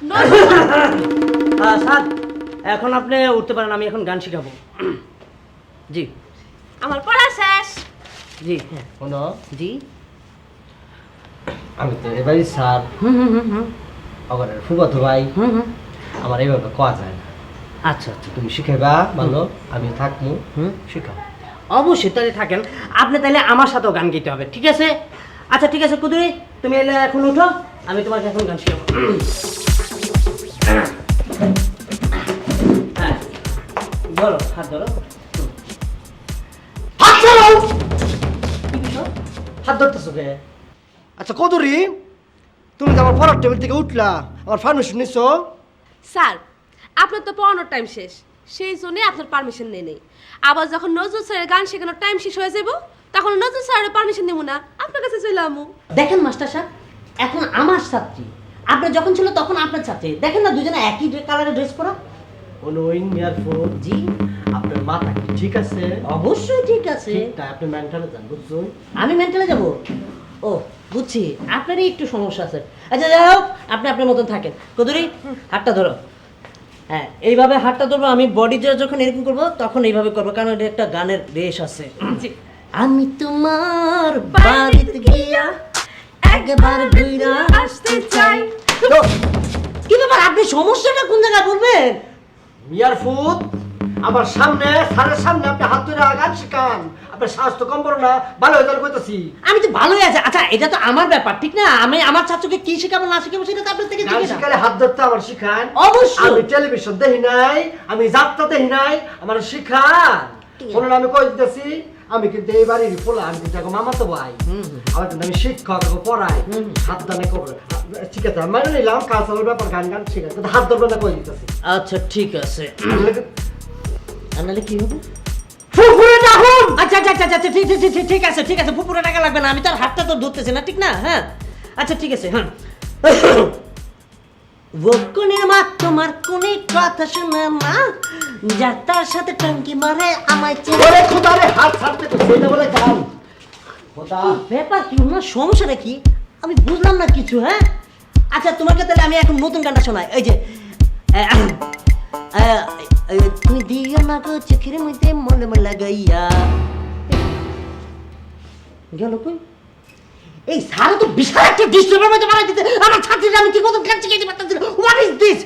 Sir এখন আপনি উঠতে পারেন আমি এখন গান শিখাবো। জি। আমার পড়া শেষ। জি হ্যাঁ শোনো জি। আমি তো এবারই স্যার। হুম হুম হুম হুম। আমার ফুফাতো ভাই। হুম হুম। আমার এইভাবে কোয়া যায় না। আচ্ছা আচ্ছা। তুমি শিখাইবা ভালো আমি থাকব হুম। শিখাও। অবশ্যই তাহলে থাকেন। আপনি তাহলে আমার সাথেও গান গাইতে হবে ঠিক আছে? আচ্ছা ঠিক আছে কুদুরি তুমি এলে এখন উঠো আমি তোমাকে এখন গান শিখাবো। হ্যাঁ ধরো হাত ধরো হাত ধরো হাত ধরতেছো কে আচ্ছা কদরি তুমি তো আমার পড়ার টেবিল থেকে উঠলা আমার পারমিশন নিছো? স্যার আপনার তো পড়ানোর টাইম শেষ সেই আপনার পারমিশন নেই নেই। আবার যখন নজরুল স্যারের গান শেখানোর টাইম শেষ হয়ে যাব তখন নজরুল স্যারের পারমিশন নেব না। আপনার কাছে চলে আমু। দেখেন মাস্টার সাহেব এখন আমার ছাত্রী আপনার যখন ছিল তখন আপনার ছাত্রী। দেখেন না দুজনে একই কালারের ড্রেস পরা? ইয়ারফোন জি। আপনার মাথা কি ঠিক আছে? অবশ্যই ঠিক আছে। ঠিকটা আপনি মেন্টালে যান বুঝছেন? আমি মেন্টালে যাব? ও বুঝছি। আপনারই একটু সমস্যা আছে। আচ্ছা যাই হোক আপনি আপনার মতন থাকেন। কদুরি হাতটা ধরো। হ্যাঁ এইভাবে হাতটা ধরবো আমি বডি যখন এরকম করব তখন এইভাবে করব কারণ এটা একটা গানের রেশ আছে। আমি তোমার বাড়িতে গিয়া একবার ঘুরা তো কি ব্যাপার আপনি সমস্যাটা কোন জায়গায় বলবেন? মিয়ার ফুট আমার সামনে স্যারের সামনে আপনি হাত ধরে গান শিখান। আপনার তো কম পড়ো না ভালো হয়ে যাবে কইতাছি। আমি তো ভালোই আছি। আচ্ছা এটা তো আমার ব্যাপার ঠিক না? আমি আমার ছাত্রকে কি শেখাবো না শেখাবো সেটা তো আপনার থেকে জিজ্ঞেস শিখালে হাত ধরতে আমার শিখান। অবশ্যই। আমি টেলিভিশন দেখি নাই আমি যাত্রা দেখি নাই আমার শিখান। শোনেন আমি কই দিতেছি আমি কিন্তু এই বাড়ির পোলা আমি কিন্তু এখন মামাতো ভাই। আমার কিন্তু আমি শিক্ষক পড়াই। হাত দানে করে ঠিক আছে আমি মানে নিলাম কালচারের ব্যাপার গান গান ঠিক আছে। হাত ধরবে না কই দিতেছি। আচ্ছা ঠিক আছে। আর কি হবে ফুফুরে ডাকুন! আচ্ছা আচ্ছা আচ্ছা আচ্ছা ঠিক ঠিক ঠিক ঠিক আছে ঠিক আছে লাগবে না আমি তার হাতটা তো ধরতেছি না ঠিক না? হ্যাঁ। আচ্ছা ঠিক আছে হ্যাঁ। মা তোমার কোনে কথা শোনে না যা তার সাথে টাঙ্কি মারে আমায় ওরে খোদা রে হাত ছাড়তে তো সেইটা বলে গান খোদা। ব্যাপার কি ওনার সমস্যাটা কি আমি বুঝলাম না কিছু হ্যাঁ? আচ্ছা তোমাকে তাহলে আমি এখন নতুন গানটা শোনাই। এই যে তুমি দিও না গো চোখের মধ্যে মনে মনে লাগাইয়া। গেল কই? এই সারা তো বিশাল একটা ডিস্টার্বের মধ্যে বানাই দিতে আমার ছাত্রীরা আমি ঠিক মতো গান শিখাইতে পারতেছি হোয়াট ইজ দিস